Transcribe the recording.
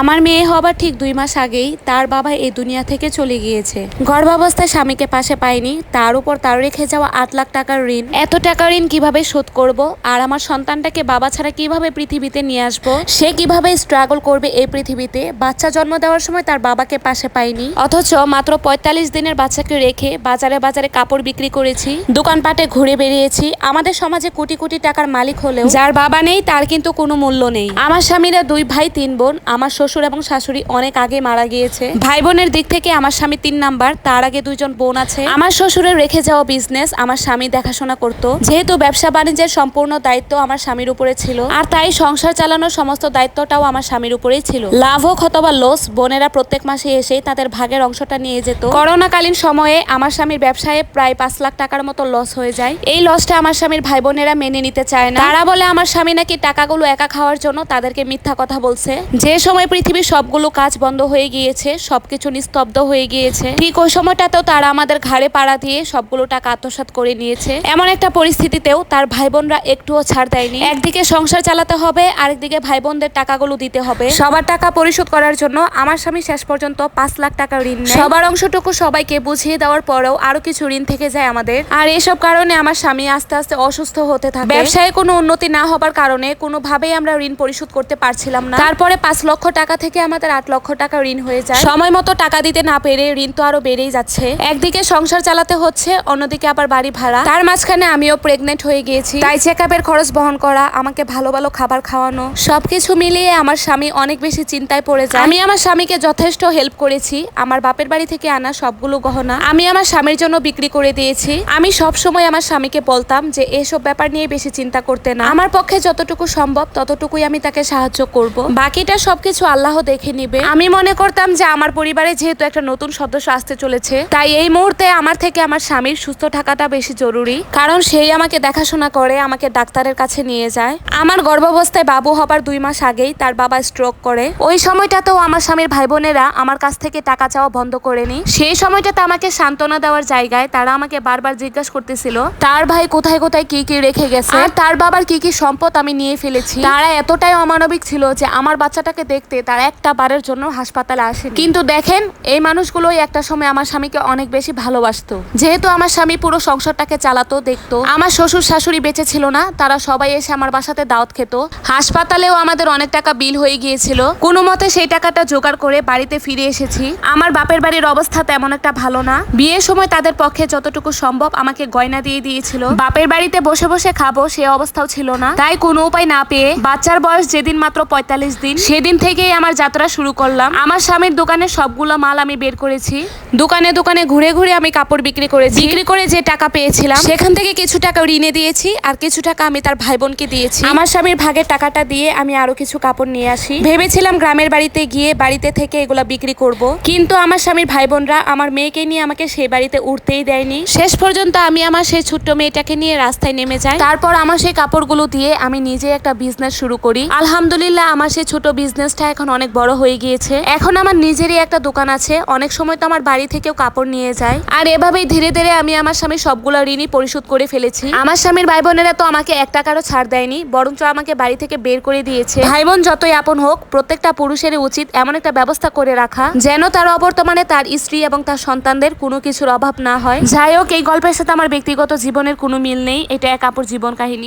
আমার মেয়ে হবার ঠিক দুই মাস আগেই তার বাবা এই দুনিয়া থেকে চলে গিয়েছে। গর্ভাবস্থায় স্বামীকে পাশে পায়নি, তার উপর তার রেখে যাওয়া আট লাখ টাকার ঋণ। এত টাকা ঋণ কীভাবে শোধ করব? আর আমার সন্তানটাকে বাবা ছাড়া কীভাবে পৃথিবীতে নিয়ে আসব? সে কীভাবে স্ট্রাগল করবে এই পৃথিবীতে? বাচ্চা জন্ম দেওয়ার সময় তার বাবাকে পাশে পায়নি। অথচ মাত্র পঁয়তাল্লিশ দিনের বাচ্চাকে রেখে বাজারে বাজারে কাপড় বিক্রি করেছি, দোকানপাটে ঘুরে বেরিয়েছি আমাদের সমাজে কোটি কোটি টাকার মালিক হলেও যার বাবা নেই, তার কিন্তু কোনো মূল্য নেই। আমার স্বামীরা দুই ভাই, তিন বোন, আমার শ্বশুর এবং শাশুড়ি অনেক আগে মারা গিয়েছে। ভাই বোনের দিক থেকে আমার স্বামী তিন নাম্বার, তার আগে দুইজন বোন আছে। আমার শ্বশুরের রেখে যাওয়া বিজনেস আমার স্বামী দেখাশোনা করত। যেহেতু ব্যবসা বাণিজ্যের সম্পূর্ণ দায়িত্ব আমার স্বামীর উপরে ছিল, আর তাই সংসার চালানোর সমস্ত দায়িত্বটাও আমার স্বামীর উপরেই ছিল। লাভ হোক অথবা লস বোনেরা প্রত্যেক মাসে এসে তাদের ভাগের অংশটা নিয়ে যেত। করোনাকালীন সময়ে আমার স্বামীর ব্যবসায় প্রায় পাঁচ লাখ টাকার মতো লস হয়ে যায়। এই লসটা আমার স্বামীর ভাই বোনেরা মেনে নিতে চায় না। তারা বলে আমার স্বামী নাকি টাকাগুলো একা খাওয়ার জন্য তাদেরকে মিথ্যা কথা বলছে। যে সময় পৃথিবীর সবগুলো কাজ বন্ধ হয়ে গিয়েছে সবকিছু নিস্তব্ধ হয়ে গিয়েছে। ঠিক ওই সময়টাতেও তারা আমাদের ঘাড়ে পাড়া দিয়ে সবগুলো টাকা আত্মসাৎ করে নিয়েছে। এমন একটা পরিস্থিতিতেও তার ভাই বোনরা একটুও ছাড় দেয়নি। একদিকে সংসার চালাতে হবে আরেকদিকে ভাই বোনদের টাকাগুলো দিতে হবে। সবার টাকা পরিশোধ করার জন্য আমার স্বামী শেষ পর্যন্ত পাঁচ লাখ টাকা ঋণ সবার অংশটুকু সবাইকে বুঝিয়ে দেওয়ার পরেও আরও কিছু ঋণ থেকে যায় আমাদের। আর এসব কারণে আমার স্বামী আস্তে আস্তে অসুস্থ হতে থাকে। ব্যবসায় কোনো উন্নতি না হবার কারণে কোনোভাবেই আমরা ঋণ পরিশোধ করতে পারছিলাম না। তারপরে পাঁচ লক্ষ টাকা থেকে আমাদের আট লক্ষ টাকা ঋণ হয়ে যায়। সময় মতো টাকা দিতে না পেরে ঋণ তো আরও বেড়েই যাচ্ছে। একদিকে সংসার চালাতে হচ্ছে, অন্যদিকে আবার বাড়ি ভাড়া। তার মাঝখানে আমিও প্রেগনেন্ট হয়ে গিয়েছি। তাই চেক আপের খরচ বহন করা, আমাকে ভালো ভালো খাবার খাওয়ানো, সবকিছু মিলিয়ে আমার স্বামী অনেক বেশি চিন্তায় পড়ে যায়। আমি আমার স্বামীকে যথেষ্ট হেল্প করেছি। আমার বাপের বাড়ি থেকে আনা সবগুলো গহনা আমি আমার স্বামীর জন্য বিক্রি করে দিয়েছি। আমি সব সময় আমার স্বামীকে বলতাম যে, এসব ব্যাপার নিয়ে বেশি চিন্তা করতে না। আমার পক্ষে যতটুকু সম্ভব ততটুকুই আমি তাকে সাহায্য করব। বাকিটা সবকিছু আল্লাহ দেখে নিবে। আমি মনে করতাম যে আমার পরিবারে যেহেতু একটা নতুন সদস্য আসতে চলেছে, তাই এই মুহূর্তে আমার থেকে আমার স্বামীর সুস্থ থাকাটা বেশি জরুরি। কারণ সেই আমাকে দেখাশোনা করে, আমাকে ডাক্তারের কাছে নিয়ে যায়। আমার গর্ভাবস্থায় বাবু হবার দুই মাস আগেই তার বাবা স্ট্রোক করে। ওই সময়টাতেও আমার স্বামীর ভাই বোনেরা আমার কাছ থেকে টাকা চাওয়া বন্ধ করেনি। সেই সময়টাতে আমাকে সান্ত্বনা দেওয়ার জায়গায় তারা আমাকে বারবার জিজ্ঞাসা করতেছিল, তার ভাই কোথায় কোথায় কি কি রেখে গেছে? আর তার বাবার কি কি সম্পদ আমি নিয়ে ফেলেছি? তারা এতটাই অমানবিক ছিল যে আমার বাচ্চাটাকে দেখতে তারা একটা বারের জন্য হাসপাতালে আসে কিন্তু দেখেন, এই মানুষগুলোই একটা সময় আমার স্বামীকে অনেক বেশি ভালোবাসতো। যেহেতু আমার স্বামী পুরো সংসারটাকে চালাতো, দেখতো। আমার শ্বশুর শাশুড়ি বেঁচে ছিল না, তারা সবাই এসে আমার বাসাতে দাওয়াত খেত। হাসপাতালেও আমাদের অনেক টাকা বিল হয়ে গিয়েছিল। কোনো মতে সেই টাকাটা জোগাড় করে বাড়িতে ফিরে এসেছি। আমার বাপের বাড়ির অবস্থা তেমন একটা ভালো না। বিয়ের সময় তাদের পক্ষে যতটুকু সম্ভব আমাকে গয়না দিয়ে দিয়েছিল। বাপের বাড়িতে বসে বসে খাব, সে অবস্থাও ছিল না। তাই কোনো উপায় না পেয়ে বাচ্চার বয়স যেদিন মাত্র পঁয়তাল্লিশ দিন, সেদিন থেকেই আমার যাত্রা শুরু করলাম। আমার স্বামীর দোকানে সবগুলো মাল আমি বের করেছি। দোকানে দোকানে ঘুরে ঘুরে আমি কাপড় বিক্রি করেছি। বিক্রি করে যে টাকা পেয়েছিলাম সেখান থেকে কিছু টাকা ঋণে দিয়েছি আর কিছু টাকা আমি তার ভাই বোনকে দিয়েছি। আমার স্বামীর ভাগের টাকাটা দিয়ে আমি আরও কিছু কাপড় নিয়ে আসি। ভেবেছিলাম গ্রামের বাড়িতে গিয়ে বাড়িতে থেকে এগুলা বিক্রি করব। কিন্তু আমার স্বামীর ভাই বোনরা আমার মেয়েকে নিয়ে আমাকে সেই বাড়িতে উঠতেই দেয়নি। শেষ পর্যন্ত আমি আমার সেই ছোট্ট মেয়েটাকে নিয়ে রাস্তায় নেমে যাই। তারপর আমার সেই কাপড়গুলো দিয়ে আমি নিজে একটা বিজনেস শুরু করি। আলহামদুলিল্লাহ আমার সেই ছোট বিজনেসটা এখন অনেক বড় হয়ে গিয়েছে। এখন আমার নিজেরই একটা দোকান আছে। অনেক সময় তো আমার বাড়ি থেকেও কাপড় নিয়ে যায়। আর এভাবেই ধীরে ধীরে আমি আমার স্বামীর সবগুলো ঋণই পরিশোধ করে ফেলেছি। আমার স্বামীর ভাই বোনেরা তো আমাকে এক টাকারও ছাড় দেয়নি, বরঞ্চ আমাকে বাড়ি থেকে বের করে দিয়েছে। ভাই বোন যতই আপন হোক, প্রত্যেকটা পুরুষেরই উচিত এমন একটা ব্যবস্থা করে রাখা, যেন তার অবর্তমানে তার স্ত্রী এবং তার সন্তানদের কোনো কিছুর অভাব না হয়। যাই হোক, এই গল্পের সাথে আমার ব্যক্তিগত জীবনের কোনো মিল নেই। এটা এক আপুর জীবন কাহিনী।